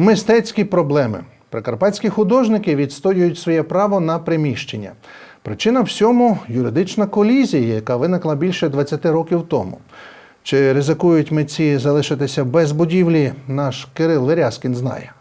Мистецькі проблеми. Прикарпатські художники відстоюють своє право на приміщення. Причина всьому юридична колізія, яка виникла більше 20 років тому. Чи ризикують митці залишитися без будівлі? Наш Кирил Верязкін знає.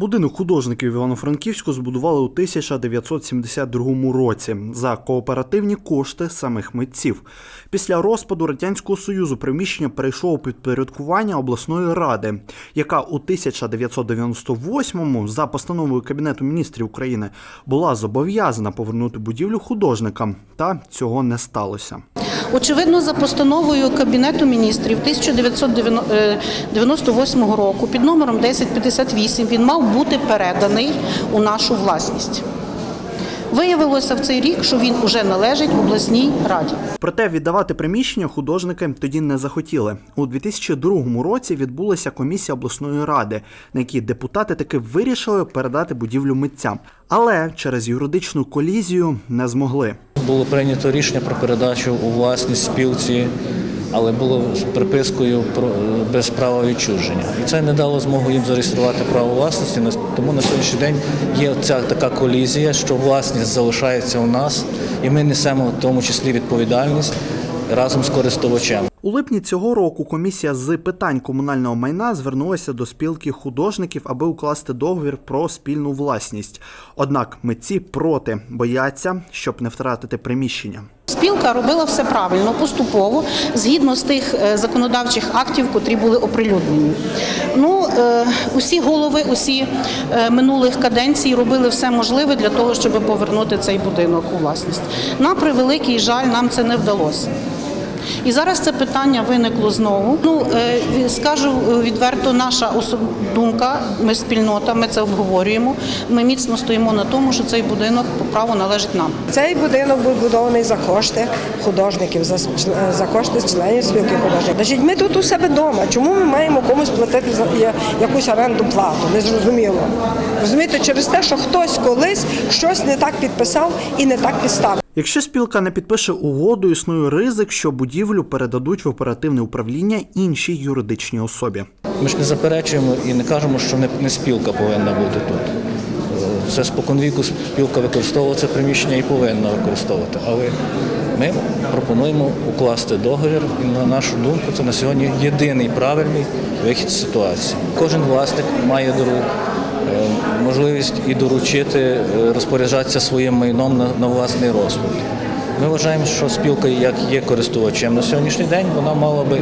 Будинок художників Івано-Франківську збудували у 1972 році за кооперативні кошти самих митців. Після розпаду радянського союзу приміщення перейшло у підпорядкування обласної ради, яка у 1998-му за постановою Кабінету міністрів України була зобов'язана повернути будівлю художникам. Та цього не сталося. Очевидно, за постановою Кабінету міністрів 1998 року під номером 1058 він мав бути переданий у нашу власність. Виявилося в цей рік, що він уже належить обласній раді. Проте віддавати приміщення художники тоді не захотіли. У 2002 році відбулася комісія обласної ради, на якій депутати таки вирішили передати будівлю митцям, але через юридичну колізію не змогли. Було прийнято рішення про передачу у власність спілці, але було з припискою про без права відчуження. І це не дало змогу їм зареєструвати право власності. Тому на сьогоднішній день є ця така колізія, що власність залишається у нас, і ми несемо в тому числі відповідальність разом з користувачем. У липні цього року комісія з питань комунального майна звернулася до спілки художників, аби укласти договір про спільну власність. Однак митці проти бояться, щоб не втратити приміщення. Спілка робила все правильно, поступово, згідно з тих е, законодавчих актів, котрі були оприлюднені. Ну, е, усі голови, усі е, минулих каденцій робили все можливе для того, щоб повернути цей будинок у власність. На превеликий жаль, нам це не вдалося. І зараз це питання виникло знову. Ну е, скажу відверто, наша думка, ми спільнота, ми це обговорюємо. Ми міцно стоїмо на тому, що цей будинок по праву належить нам. Цей будинок був будований за кошти художників, за, за кошти членів спілки художників. Значить, ми тут у себе вдома. Чому ми маємо комусь платити за якусь оренду плату? Незрозуміло. Розумієте, через те, що хтось колись щось не так підписав і не так підставив. Якщо спілка не підпише угоду, існує ризик, що будівлю передадуть в оперативне управління іншій юридичній особі. Ми ж не заперечуємо і не кажемо, що не, спілка повинна бути тут. Е, Це споконвіку спілка використовувала це приміщення і повинна використовувати. Але ми пропонуємо укласти договір, і на нашу думку, це на сьогодні єдиний правильний вихід з ситуації. Кожен власник має дору, е, можливість і доручити е, розпоряджатися своїм майном на, на власний розсуд. Ми вважаємо, що спілка, як є користувачем на сьогоднішній день, вона мала би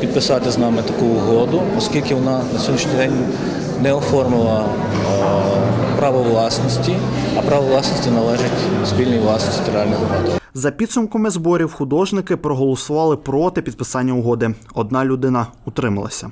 підписати з нами таку угоду, оскільки вона на сьогоднішній день не оформила е, право власності, а право власності належить спільній власності територіальних громад. За підсумками зборів художники проголосували проти підписання угоди. Одна людина утрималася.